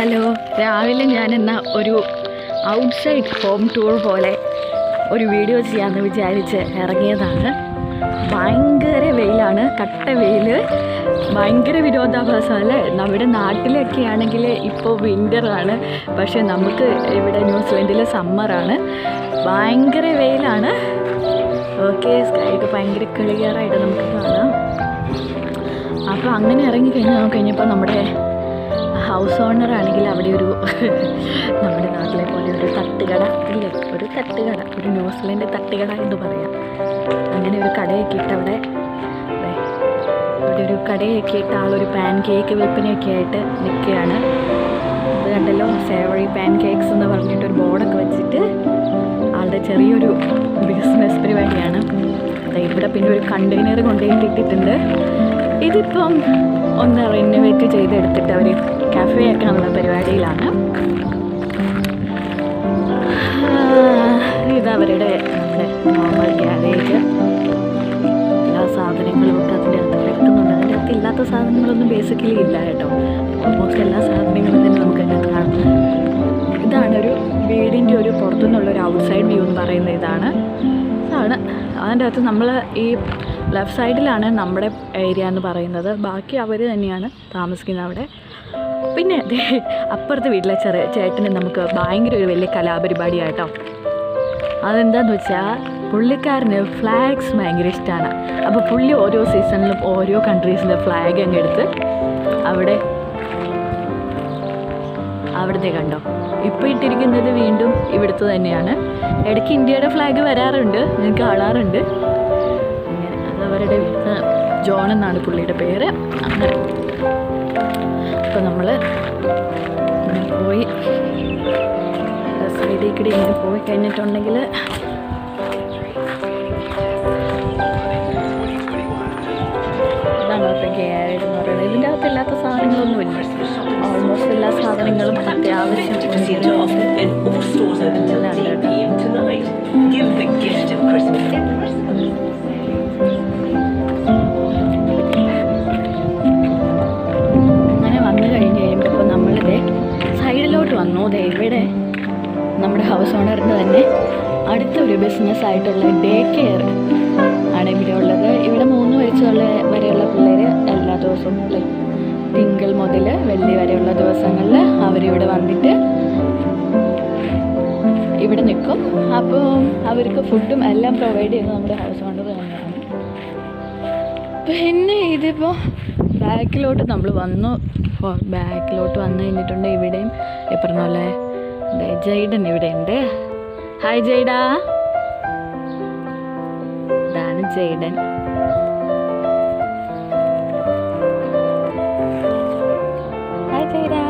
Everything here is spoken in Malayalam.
ഹലോ രാവിലെ ഞാൻ എന്ന ഒരു ഔട്ട്സൈഡ് ഹോം ടൂർ പോലെ ഒരു വീഡിയോ ചെയ്യാമെന്ന് വിചാരിച്ച് ഇറങ്ങിയതാണ്. ഭയങ്കര വെയിലാണ് കട്ട വെയിൽ ഭയങ്കര വിരോധാഭാസം അല്ലേ നമ്മുടെ നാട്ടിലൊക്കെ ആണെങ്കിൽ ഇപ്പോൾ വിന്ററാണ് പക്ഷേ നമുക്ക് ഇവിടെ ന്യൂസിലൻഡിൽ സമ്മറാണ് ഭയങ്കര വെയിലാണ്. ഓക്കെ സ്കൈക്ക് ഭയങ്കര ക്ലിയറായിട്ട് നമുക്ക് കാണാം. അപ്പോൾ അങ്ങനെ ഇറങ്ങിക്കഴിഞ്ഞാൽ കഴിഞ്ഞപ്പോൾ നമ്മുടെ ഹൗസ് ഓണർ ആണെങ്കിൽ അവിടെ ഒരു നമ്മുടെ നാട്ടിലെ പോലെ ഒരു തട്ടുകട ഇല്ലേ ഒരു തട്ടുകട ഒരു ന്യൂസിലൻഡ് തട്ടുകട എന്ന് പറയാം. അങ്ങനെ ഒരു കടയൊക്കെ ഇട്ട് അവിടെ ഇവിടെ ഒരു കടയൊക്കെ ഇട്ട് ആളൊരു പാൻ കേക്ക് വിൽപ്പനയൊക്കെ ആയിട്ട് നിൽക്കുകയാണ്. അത് കണ്ടല്ലോ സേവറി പാൻ കേക്ക്സ് എന്ന് പറഞ്ഞിട്ട് ഒരു ബോർഡൊക്കെ വെച്ചിട്ട് ആളുടെ ചെറിയൊരു ബിസിനസ് പരിപാടിയാണ്. ഇവിടെ പിന്നെ ഒരു കണ്ടെയ്നർ കൊണ്ടുപോയിട്ടിട്ടുണ്ട് ഇതിപ്പം ഒന്ന് റിനോവേറ്റ് ചെയ്തെടുത്തിട്ട് അവർ കഫേ ആക്കാനുള്ള പരിപാടിയിലാണ്. ഇത് അവരുടെ നോർമൽ ഗ്യാരേജ് എല്ലാ സാധനങ്ങളും ഒക്കെ അതിന്റെ അകത്ത് കിടക്കുന്നുണ്ട്. അതിന്റെ അകത്ത് ഇല്ലാത്ത സാധനങ്ങളൊന്നും ബേസിക്കലി ഇല്ല കേട്ടോ. ഓൾമോസ്റ്റ് എല്ലാ സാധനങ്ങളും തന്നെ നമുക്ക് കാണാം. ഇതാണ് ഒരു വീടിന്റെ ഒരു പുറത്തുനിന്നുള്ള ഒരു ഔട്ട്സൈഡ് വ്യൂ എന്ന് പറയുന്ന ഇതാണ്. ഇതാണ്. അതിന്റെ അകത്ത് നമ്മൾ ഈ ലെഫ്റ്റ് സൈഡിലാണ് നമ്മുടെ ഏരിയ എന്ന് പറയുന്നത്. ബാക്കി അവർ തന്നെയാണ് താമസിക്കുന്നത് അവിടെ. പിന്നെ അപ്പുറത്തെ വീട്ടിലെ ചെറിയ ചേട്ടന് നമുക്ക് ഭയങ്കര ഒരു വലിയ കലാപരിപാടിയാട്ടോ. അതെന്താന്ന് വെച്ചാൽ പുള്ളിക്കാരന് ഫ്ലാഗ്സ് ഭയങ്കര ഇഷ്ടമാണ് അപ്പോൾ പുള്ളി ഓരോ സീസണിലും ഓരോ കൺട്രീസിലെ ഫ്ലാഗ് അങ്ങ് എടുത്ത് അവിടെ അവിടുത്തെ കണ്ടോ? ഇപ്പോൾ ഇട്ടിരിക്കുന്നത് വീണ്ടും ഇവിടുത്തെ തന്നെയാണ്. ഇടയ്ക്ക് ഇന്ത്യയുടെ ഫ്ലാഗ് വരാറുണ്ട് ഞാൻ കാണാറുണ്ട്. അങ്ങനെ അതവരുടെ ജോൺ എന്നാണ് പുള്ളിയുടെ പേര്. അങ്ങനെ. അപ്പോൾ നമ്മൾ പോയി. സൈഡിൽ കൂടി ഇങ്ങനെ പോയി കഴിഞ്ഞിട്ടുണ്ടെങ്കിൽ ഇതിന്റെ അകത്ത് ഇല്ലാത്ത സാധനങ്ങളൊന്നുമില്ല. ഓൾമോസ്റ്റ് എല്ലാ സാധനങ്ങളും അത്യാവശ്യം സൈഡിലോട്ട് വന്നു. ദേ ഇവിടെ നമ്മുടെ ഹൗസ് ഓണറിന് തന്നെ അടുത്തൊരു ബിസിനസ് ആയിട്ടുള്ള ഡേ കെയർ ആണ് ഇവിടെ ഉള്ളത്. ഇവിടെ മൂന്ന് വയസ്സുള്ള വരെയുള്ള പിള്ളേർ എല്ലാ ദിവസവും like തിങ്കൾ മുതൽ വെള്ളി വരെയുള്ള ദിവസങ്ങളിൽ അവരിവിടെ വന്നിട്ട് ഇവിടെ നിൽക്കും. അപ്പോൾ അവർക്ക് ഫുഡും എല്ലാം പ്രൊവൈഡ് ചെയ്യുന്നത് നമ്മുടെ ഹൗസ് ഓണർ തന്നെയാണ്. പിന്നെ ഇതിപ്പോൾ ബാക്കിലോട്ട് നമ്മൾ വന്നു. ബാക്കിലോട്ട് വന്നു കഴിഞ്ഞിട്ടുണ്ട് ഇവിടെയും. എപ്പറഞ്ഞ പോലെ ജൈഡൻ ഇവിടെയുണ്ട്. ഹായ് ജൈഡ ഇതാണ് ജൈഡൻ ഹായ് ജൈഡാ